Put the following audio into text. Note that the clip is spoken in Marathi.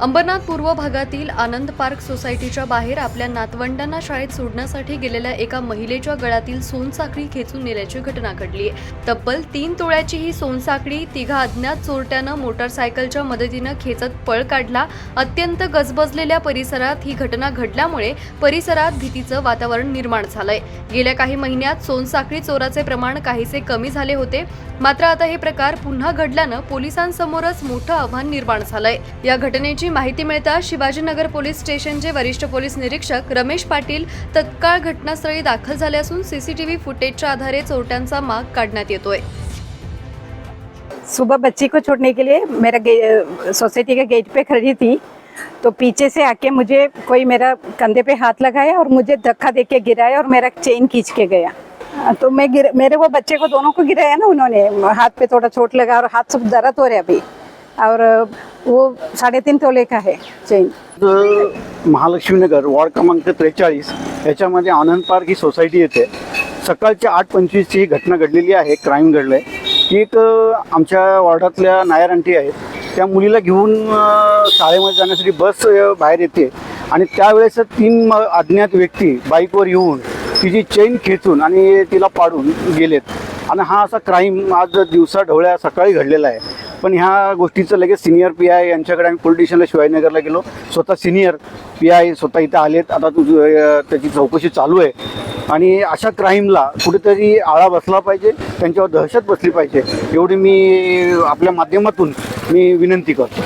अंबरनाथ पूर्व भागातील आनंद पार्क सोसायटीच्या बाहेर आपल्या नातवंडांना शाळेत सोडण्यासाठी गेलेल्या एका महिलेच्या गळ्यातील सोनसाखळी खेचून नेल्याची घटना घडली तब्बल तीन तोळ्याची ही सोनसाखळी तिघा अज्ञात चोरट्यानं मोटारसायकलच्या मदतीनं खेचत पळ काढला. अत्यंत गजबजलेल्या परिसरात ही घटना घडल्यामुळे परिसरात भीतीचं वातावरण निर्माण झालंय. गेल्या काही महिन्यात सोनसाखळी चोराचे प्रमाण काहीसे कमी झाले होते. मात्र आता हे प्रकार पुन्हा घडल्यानं पोलिसांसमोरच मोठं आव्हान निर्माण झालंय. या घटनेची माहिती मिळताच शिवाजीनगर पोलीस स्टेशनचे वरिष्ठ पोलीस निरीक्षक रमेश पाटील तत्काळ घटनास्थळी दाखल झाले असून सीसीटीव्ही फुटेजच्या आधारे चोरट्यांचा माग काढण्यात येतोय. सुबह बच्ची को छोड़ने के लिए मेरा गे- सोसाइटी के गेट पे खड़ी थी। तो पीछे से आके मुझे कोई मेरा कंधे पे हाथ लगाया और मुझे धक्का दे के गिराया और मेरा चेन खींच के गया। तो मैं गिर मेरे वो बच्चे को दोनों को गिराया ना उन्होंने। हाथ पे थोड़ा चोट लगा और हाथ सब दर्द हो रहा अभी। और वो साढ़े तीन तोले का है चेन महालक्ष्मीनगर वॉर्ड क्रमांक त्रेचाळीस याच्यामध्ये आनंद पार्क ही सोसायटी येते. सकाळच्या आठ पंचवीसची ही घटना घडलेली आहे क्राईम घडलं आहे एक आमच्या वॉर्डातल्या नायर आंटी आहेत. त्या मुलीला घेऊन शाळेमध्ये जाण्यासाठी बस बाहेर येते. आणि त्यावेळेस तीन अज्ञात व्यक्ती बाईकवर येऊन तिची चेन खेचून आणि तिला पाडून गेलेत. आणि हा असा क्राईम आज दिवसा ढवळ्या सकाळी घडलेला आहे. पण ह्या गोष्टीचं लगेच सिनियर पी आय यांच्याकडे आम्ही पोलिटिशियनला शिवाजीनगरला गेलो. स्वतः सिनियर पी आय स्वतः इथं आलेत. आता तू त्याची चौकशी चालू आहे. आणि अशा क्राईमला कुठेतरी आळा बसला पाहिजे त्यांच्यावर दहशत बसली पाहिजे. एवढी मी आपल्या माध्यमातून मी विनंती करतो.